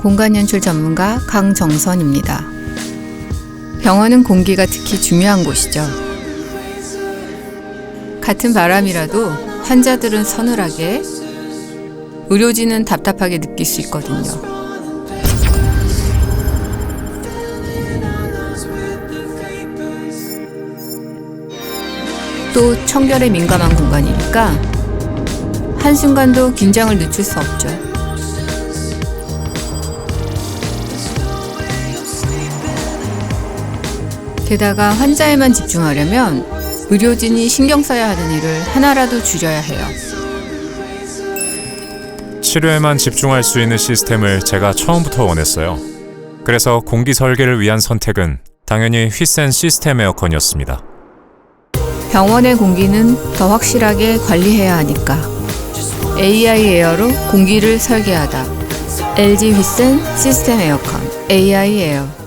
공간 연출 전문가 강정선입니다. 병원은 공기가 특히 중요한 곳이죠. 같은 바람이라도 환자들은 서늘하게, 의료진은 답답하게 느낄 수 있거든요. 또 청결에 민감한 공간이니까 한순간도 긴장을 늦출 수 없죠. 게다가 환자에만 집중하려면 의료진이 신경 써야 하는 일을 하나라도 줄여야 해요. 치료에만 집중할 수 있는 시스템을 제가 처음부터 원했어요. 그래서 공기 설계를 위한 선택은 당연히 휘센 시스템 에어컨이었습니다. 병원의 공기는 더 확실하게 관리해야 하니까 AI 에어로 공기를 설계하다. LG 휘센 시스템 에어컨 AI 에어